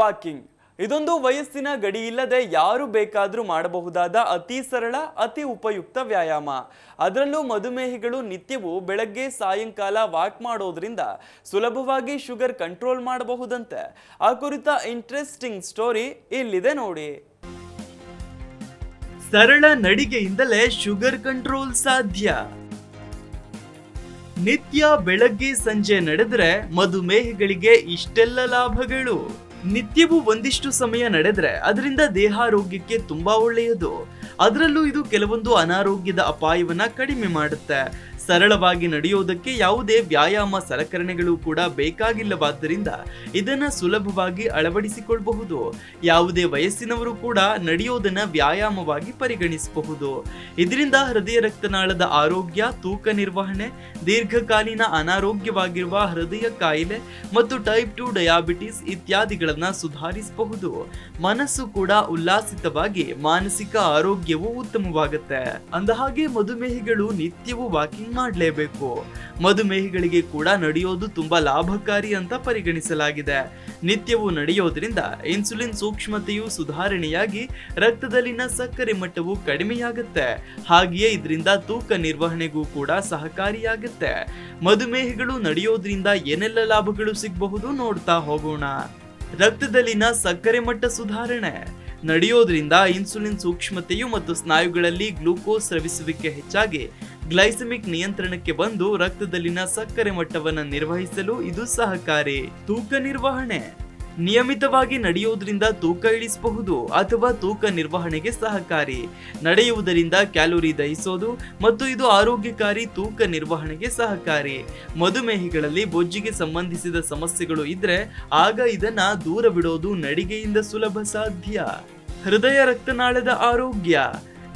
Walking. ಇದೊಂದು ವಯಸ್ಸಿನ ಗಡಿ ಇಲ್ಲದೆ ಯಾರು ಬೇಕಾದರೂ ಮಾಡಬಹುದಾದ ಅತಿ ಸರಳ, ಅತಿ ಉಪಯುಕ್ತ ವ್ಯಾಯಾಮ. ಅದರಲ್ಲೂ ಮಧುಮೇಹಿಗಳು ನಿತ್ಯವೂ ಬೆಳಗ್ಗೆ ಸಾಯಂಕಾಲ ವಾಕ್ ಮಾಡೋದ್ರಿಂದ ಸುಲಭವಾಗಿ ಶುಗರ್ ಕಂಟ್ರೋಲ್ ಮಾಡಬಹುದಂತೆ. ಆ ಕುರಿತ ಇಂಟ್ರೆಸ್ಟಿಂಗ್ ಸ್ಟೋರಿ ಇಲ್ಲಿದೆ ನೋಡಿ. ಸರಳ ನಡಿಗೆಯಿಂದಲೇ ಶುಗರ್ ಕಂಟ್ರೋಲ್ ಸಾಧ್ಯ. ನಿತ್ಯ ಬೆಳಗ್ಗೆ ಸಂಜೆ ನಡೆದರೆ ಮಧುಮೇಹಿಗಳಿಗೆ ಇಷ್ಟೆಲ್ಲ ಲಾಭಗಳು. ನಿತ್ಯವೂ ಒಂದಿಷ್ಟು ಸಮಯ ನಡೆದ್ರೆ ಅದರಿಂದ ದೇಹಾರೋಗ್ಯಕ್ಕೆ ತುಂಬಾ ಒಳ್ಳೆಯದು. ಅದರಲ್ಲೂ ಇದು ಕೆಲವೊಂದು ಅನಾರೋಗ್ಯದ ಅಪಾಯವನ್ನ ಕಡಿಮೆ ಮಾಡುತ್ತೆ. ಸರಳವಾಗಿ ನಡೆಯೋದಕ್ಕೆ ಯಾವುದೇ ವ್ಯಾಯಾಮ ಸಲಕರಣೆಗಳು ಕೂಡ ಬೇಕಾಗಿಲ್ಲವಾದ್ದರಿಂದ ಇದನ್ನ ಸುಲಭವಾಗಿ ಅಳವಡಿಸಿಕೊಳ್ಳಬಹುದು ಯಾವುದೇ ವಯಸ್ಸಿನವರು ಕೂಡ ನಡೆಯೋದನ್ನ ವ್ಯಾಯಾಮವಾಗಿ ಪರಿಗಣಿಸಬಹುದು. ಇದರಿಂದ ಹೃದಯ ರಕ್ತನಾಳದ ಆರೋಗ್ಯ, ತೂಕ ನಿರ್ವಹಣೆ, ದೀರ್ಘಕಾಲೀನ ಅನಾರೋಗ್ಯವಾಗಿರುವ ಹೃದಯ ಕಾಯಿಲೆ ಮತ್ತು ಟೈಪ್ ಟು ಡಯಾಬಿಟಿಸ್ ಇತ್ಯಾದಿಗಳನ್ನ ಸುಧಾರಿಸಬಹುದು. ಮನಸ್ಸು ಕೂಡ ಉಲ್ಲಾಸಿತವಾಗಿ ಮಾನಸಿಕ ಆರೋಗ್ಯವು ಉತ್ತಮವಾಗುತ್ತೆ. ಅಂದಹಾಗೆ ಮಧುಮೇಹಿಗಳು ನಿತ್ಯವೂ ವಾಕಿಂಗ್ ಮಾಡಲೇಬೇಕು. ಮಧುಮೇಹಿಗಳಿಗೆ ಕೂಡ ನಡೆಯೋದು ತುಂಬಾ ಲಾಭಕಾರಿ ಅಂತ ಪರಿಗಣಿಸಲಾಗಿದೆ. ನಿತ್ಯವೂ ನಡೆಯೋದ್ರಿಂದ ಇನ್ಸುಲಿನ್ ಸೂಕ್ಷ್ಮತೆಯು ಸುಧಾರಣೆಯಾಗಿ ರಕ್ತದಲ್ಲಿನ ಸಕ್ಕರೆ ಮಟ್ಟವು ಕಡಿಮೆಯಾಗುತ್ತೆ. ಹಾಗೆಯೇ ಇದರಿಂದ ತೂಕ ನಿರ್ವಹಣೆಗೂ ಕೂಡ ಸಹಕಾರಿಯಾಗುತ್ತೆ. ಮಧುಮೇಹಿಗಳು ನಡೆಯೋದ್ರಿಂದ ಏನೆಲ್ಲ ಲಾಭಗಳು ಸಿಗಬಹುದು ನೋಡ್ತಾ ಹೋಗೋಣ. ರಕ್ತದಲ್ಲಿನ ಸಕ್ಕರೆ ಮಟ್ಟ ಸುಧಾರಣೆ. ನಡೆಯೋದ್ರಿಂದ ಇನ್ಸುಲಿನ್ ಸೂಕ್ಷ್ಮತೆಯು ಮತ್ತು ಸ್ನಾಯುಗಳಲ್ಲಿ ಗ್ಲೂಕೋಸ್ ಸ್ರವಿಸುವಿಕೆ ಹೆಚ್ಚಾಗಿ ಗ್ಲೈಸಮಿಕ್ ನಿಯಂತ್ರಣಕ್ಕೆ ಬಂದು ರಕ್ತದಲ್ಲಿನ ಸಕ್ಕರೆ ಮಟ್ಟವನ್ನು ನಿರ್ವಹಿಸಲು ಇದು ಸಹಕಾರಿ. ತೂಕ ನಿರ್ವಹಣೆ. ನಿಯಮಿತವಾಗಿ ನಡೆಯುವುದರಿಂದ ತೂಕ ಇಳಿಸಬಹುದು ಅಥವಾ ತೂಕ ನಿರ್ವಹಣೆಗೆ ಸಹಕಾರಿ. ನಡೆಯುವುದರಿಂದ ಕ್ಯಾಲೋರಿ ದಹಿಸೋದು ಮತ್ತು ಇದು ಆರೋಗ್ಯಕಾರಿ ತೂಕ ನಿರ್ವಹಣೆಗೆ ಸಹಕಾರಿ. ಮಧುಮೇಹಿಗಳಲ್ಲಿ ಬೊಜ್ಜಿಗೆ ಸಂಬಂಧಿಸಿದ ಸಮಸ್ಯೆಗಳು ಇದ್ರೆ ಆಗ ಇದನ್ನ ದೂರ ಬಿಡೋದು ನಡಿಗೆಯಿಂದ ಸುಲಭ ಸಾಧ್ಯ. ಹೃದಯ ರಕ್ತನಾಳದ ಆರೋಗ್ಯ.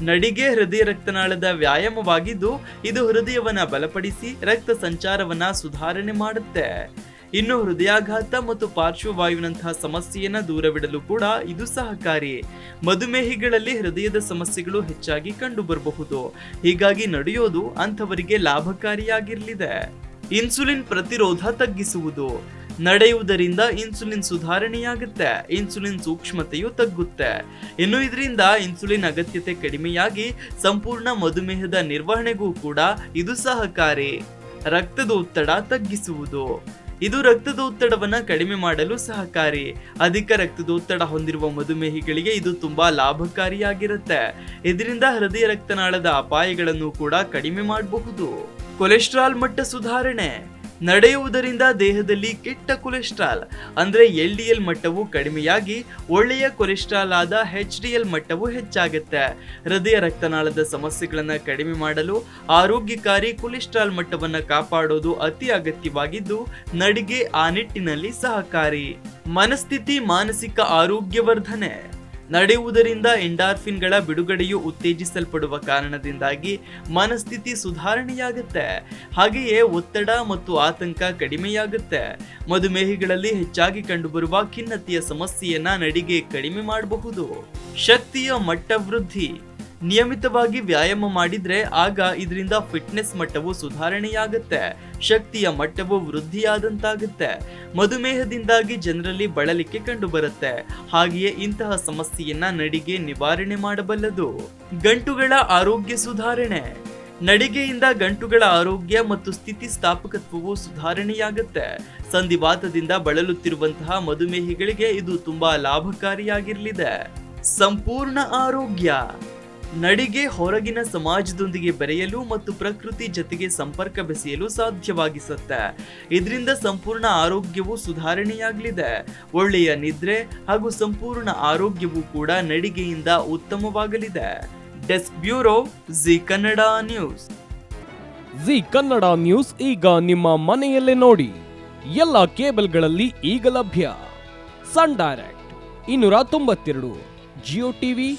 ನಡಿಗೆ ಹೃದಯ ರಕ್ತನಾಳದ ವ್ಯಾಯಾಮವಾಗಿದ್ದು ಇದು ಹೃದಯವನ್ನ ಬಲಪಡಿಸಿ ರಕ್ತ ಸಂಚಾರವನ್ನ ಸುಧಾರಣೆ ಮಾಡುತ್ತೆ. ಇನ್ನು ಹೃದಯಾಘಾತ ಮತ್ತು ಪಾರ್ಶ್ವವಾಯುವಿನಂತಹ ಸಮಸ್ಯೆಯನ್ನು ದೂರವಿಡಲು ಕೂಡ ಇದು ಸಹಕಾರಿ. ಮಧುಮೇಹಿಗಳಲ್ಲಿ ಹೃದಯದ ಸಮಸ್ಯೆಗಳು ಹೆಚ್ಚಾಗಿ ಕಂಡುಬರಬಹುದು. ಹೀಗಾಗಿ ನಡೆಯೋದು ಅಂಥವರಿಗೆ ಲಾಭಕಾರಿಯಾಗಿರಲಿದೆ. ಇನ್ಸುಲಿನ್ ಪ್ರತಿರೋಧ ತಗ್ಗಿಸುವುದು. ನಡೆಯುವುದರಿಂದ ಇನ್ಸುಲಿನ್ ಸುಧಾರಣೆಯಾಗುತ್ತೆ. ಇನ್ಸುಲಿನ್ ಸೂಕ್ಷ್ಮತೆಯು ತಗ್ಗುತ್ತೆ. ಇನ್ನು ಇದರಿಂದ ಇನ್ಸುಲಿನ್ ಅಗತ್ಯತೆ ಕಡಿಮೆಯಾಗಿ ಸಂಪೂರ್ಣ ಮಧುಮೇಹದ ನಿರ್ವಹಣೆಗೂ ಕೂಡ ಇದು ಸಹಕಾರಿ. ರಕ್ತದ ಒತ್ತಡ ತಗ್ಗಿಸುವುದು. ಇದು ರಕ್ತದೊತ್ತಡವನ್ನ ಕಡಿಮೆ ಮಾಡಲು ಸಹಕಾರಿ. ಅಧಿಕ ರಕ್ತದೊತ್ತಡ ಹೊಂದಿರುವ ಮಧುಮೇಹಿಗಳಿಗೆ ಇದು ತುಂಬಾ ಲಾಭಕಾರಿಯಾಗಿರುತ್ತೆ. ಇದರಿಂದ ಹೃದಯ ರಕ್ತನಾಳದ ಅಪಾಯಗಳನ್ನು ಕೂಡ ಕಡಿಮೆ ಮಾಡಬಹುದು. ಕೊಲೆಸ್ಟ್ರಾಲ್ ಮಟ್ಟ ಸುಧಾರಣೆ. ನಡೆಯುವುದರಿಂದ ದೇಹದಲ್ಲಿ ಕೆಟ್ಟ ಕೊಲೆಸ್ಟ್ರಾಲ್, ಅಂದರೆ ಎಲ್ ಡಿ ಎಲ್ ಮಟ್ಟವು ಕಡಿಮೆಯಾಗಿ ಒಳ್ಳೆಯ ಕೊಲೆಸ್ಟ್ರಾಲ್ ಆದ ಎಚ್ ಡಿ ಎಲ್ ಮಟ್ಟವು ಹೆಚ್ಚಾಗುತ್ತೆ. ಹೃದಯ ರಕ್ತನಾಳದ ಸಮಸ್ಯೆಗಳನ್ನು ಕಡಿಮೆ ಮಾಡಲು ಆರೋಗ್ಯಕಾರಿ ಕೊಲೆಸ್ಟ್ರಾಲ್ ಮಟ್ಟವನ್ನು ಕಾಪಾಡೋದು ಅತಿ ಅಗತ್ಯವಾಗಿದ್ದು, ನಡಿಗೆ ಆ ನಿಟ್ಟಿನಲ್ಲಿ ಸಹಕಾರಿ. ಮನಸ್ಥಿತಿ, ಮಾನಸಿಕ ಆರೋಗ್ಯವರ್ಧನೆ. ನಡೆಯುವುದರಿಂದ ಎಂಡಾರ್ಫಿನ್ಗಳ ಬಿಡುಗಡೆಯು ಉತ್ತೇಜಿಸಲ್ಪಡುವ ಕಾರಣದಿಂದಾಗಿ ಮನಸ್ಥಿತಿ ಸುಧಾರಣೆಯಾಗುತ್ತೆ. ಹಾಗೆಯೇ ಒತ್ತಡ ಮತ್ತು ಆತಂಕ ಕಡಿಮೆಯಾಗುತ್ತೆ. ಮಧುಮೇಹಿಗಳಲ್ಲಿ ಹೆಚ್ಚಾಗಿ ಕಂಡುಬರುವ ಖಿನ್ನತೆಯ ಸಮಸ್ಯೆಯನ್ನ ನಡಿಗೆ ಕಡಿಮೆ ಮಾಡಬಹುದು. ಶಕ್ತಿಯ ಮಟ್ಟ ವೃದ್ಧಿ ನಿಯಮಿತವಾಗಿ ವ್ಯಾಯಾಮ ಮಾಡಿದ್ರೆ ಆಗ ಇದರಿಂದ ಫಿಟ್ನೆಸ್ ಮಟ್ಟವು ಸುಧಾರಣೆಯಾಗುತ್ತೆ, ಶಕ್ತಿಯ ಮಟ್ಟವು ವೃದ್ಧಿಯಾದಂತಾಗುತ್ತೆ. ಮಧುಮೇಹದಿಂದಾಗಿ ಜನರಲ್ಲಿ ಬಳಲಿಕೆ ಕಂಡುಬರುತ್ತೆ. ಹಾಗೆಯೇ ಇಂತಹ ಸಮಸ್ಯೆಯನ್ನ ನಡಿಗೆ ನಿವಾರಣೆ ಮಾಡಬಲ್ಲದು. ಗಂಟುಗಳ ಆರೋಗ್ಯ ಸುಧಾರಣೆ. ನಡಿಗೆಯಿಂದ ಗಂಟುಗಳ ಆರೋಗ್ಯ ಮತ್ತು ಸ್ಥಿತಿ ಸ್ಥಾಪಕತ್ವವು ಸುಧಾರಣೆಯಾಗುತ್ತೆ. ಸಂಧಿವಾತದಿಂದ ಬಳಲುತ್ತಿರುವಂತಹ ಮಧುಮೇಹಿಗಳಿಗೆ ಇದು ತುಂಬಾ ಲಾಭಕಾರಿಯಾಗಿರಲಿದೆ. ಸಂಪೂರ್ಣ ಆರೋಗ್ಯ. ನಡಿಗೆ ಹೊರಗಿನ ಸಮಾಜದೊಂದಿಗೆ ಬೆರೆಯಲು ಮತ್ತು ಪ್ರಕೃತಿ ಜೊತೆಗೆ ಸಂಪರ್ಕ ಬೆಸೆಯಲು ಸಾಧ್ಯವಾಗಿಸುತ್ತೆ. ಇದರಿಂದ ಸಂಪೂರ್ಣ ಆರೋಗ್ಯವು ಸುಧಾರಣೆಯಾಗಲಿದೆ. ಒಳ್ಳೆಯ ನಿದ್ರೆ ಹಾಗೂ ಸಂಪೂರ್ಣ ಆರೋಗ್ಯವು ಕೂಡ ನಡಿಗೆಯಿಂದ ಉತ್ತಮವಾಗಲಿದೆ. Desk bureau Zee Kannada news. Zee Kannada news ಈಗ ನಿಮ್ಮ ಮನೆಯಲ್ಲೇ ನೋಡಿ. ಎಲ್ಲ ಕೇಬಲ್ಗಳಲ್ಲಿ ಈಗ ಲಭ್ಯ. ಸನ್ ಡೈರೆಕ್ಟ್ ಇನ್ನೂರ ತೊಂಬತ್ತೆರಡು, ಜಿಯೋ ಟಿವಿ